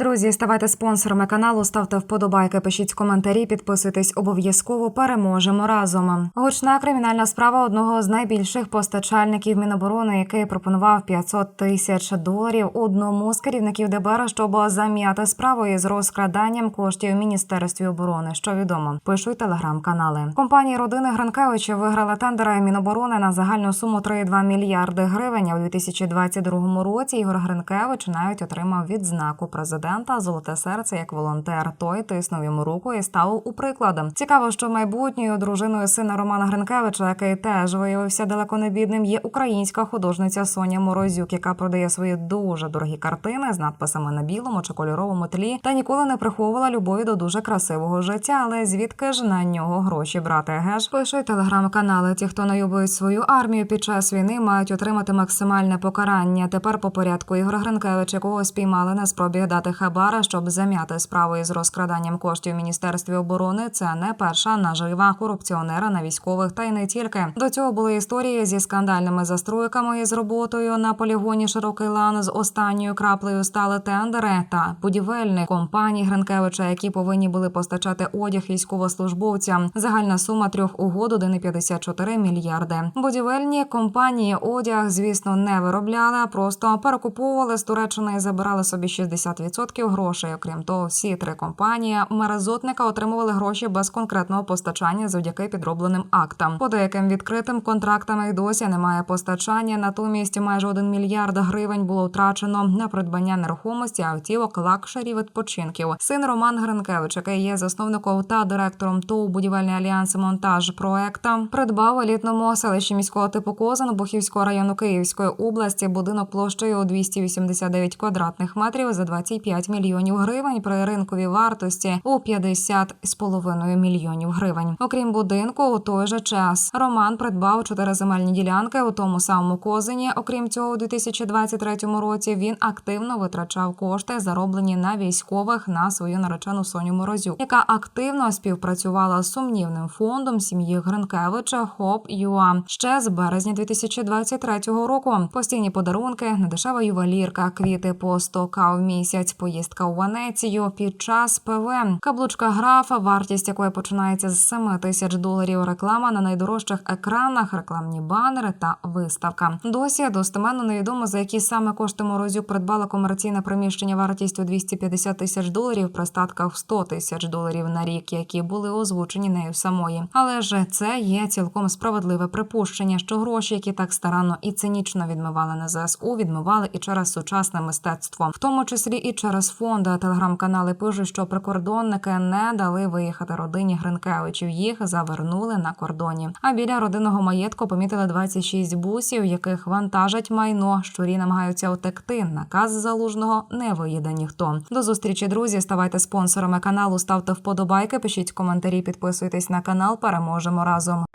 Друзі, ставайте спонсорами каналу, ставте вподобайки, пишіть коментарі, підписуйтесь обов'язково. Переможемо разом. Гучна кримінальна справа одного з найбільших постачальників Міноборони, який пропонував 500 тисяч доларів одному з керівників ДБР, щоб зам'яти справу із розкраданням коштів в міністерстві оборони. Що відомо, пишуть телеграм-канали. Компанії родини Гранкевича виграли тендери Міноборони на загальну суму 3,2 мільярди гривень. У 2022 році Ігор Гринкевич навіть отримав відзнаку президента Золоте серце як волонтер. Той тиснув йому руку і став у прикладом. Цікаво, що майбутньою дружиною сина Романа Гринкевича, який теж виявився далеко не бідним, є українська художниця Соня Морозюк, яка продає свої дуже дорогі картини з надписами на білому чи кольоровому тлі, та ніколи не приховувала любові до дуже красивого життя. Але звідки ж на нього гроші брати? Геш пишуть телеграм-канали. Ті, хто найобують свою армію під час війни, мають отримати максимальне покарання. Тепер по порядку Ігор Гринкевич, якого спіймали на спробі дати хабара, щоб зам'яти справу із розкраданням коштів міністерстві оборони. Це не перша нажива корупціонера на військових та й не тільки. До цього були історії зі скандальними застройками із роботою на полігоні Широкий лан з останньою краплею стали тендери та будівельних компаній Гринкевича, які повинні були постачати одяг військовослужбовцям. Загальна сума трьох угод 1,54 мільярди. Будівельні компанії одяг, звісно, не виробляли, а просто перекуповували з Туреччини і забирали собі 60% грошей. Окрім того, всі три компанії мерезотника отримували гроші без конкретного постачання завдяки підробленим актам. По деяким відкритим контрактам і досі немає постачання. Натомість майже 1 мільярд гривень було втрачено на придбання нерухомості автівок лакшері відпочинків. Син Роман Гринкевич, який є засновником та директором ТОВ будівельний альянс монтаж проекта, придбав елітному селищі міського типу Козан Бухівського району Київської області будинок площею 289 квадратних метрів за 25 мільйонів гривень при ринковій вартості у 50 з половиною мільйонів гривень. Окрім будинку, у той же час Роман придбав чотири земельні ділянки у тому самому Козині. Окрім цього, у 2023 році він активно витрачав кошти, зароблені на військових на свою наречену Соню Морозюк, яка активно співпрацювала з сумнівним фондом сім'ї Гринкевича ХОП ЮА ще з березня 2023 року. Постійні подарунки, недешева ювелірка, квіти по 100к в місяць, поїздка у Венецію під час ПВ, каблучка графа, вартість якої починається з 7 тисяч доларів. Реклама на найдорожчих екранах, рекламні банери та виставка. Досі достеменно невідомо за які саме кошти Морозюк придбала комерційне приміщення вартістю 250 тисяч доларів при статках в 100 тисяч доларів на рік, які були озвучені нею самої. Але ж це є цілком справедливе припущення, що гроші, які так старанно і цинічно відмивали на ЗСУ, відмивали і через сучасне мистецтво, в тому числі і через фонди. Телеграм-канали пишуть, що прикордонники не дали виїхати родині Гринкевичів. Їх завернули на кордоні. А біля родинного маєтку помітили 26 бусів, яких вантажать майно. Щурі намагаються утекти. Наказ залужного не виїде ніхто. До зустрічі, друзі. Ставайте спонсорами каналу, ставте вподобайки, пишіть коментарі, підписуйтесь на канал. Переможемо разом.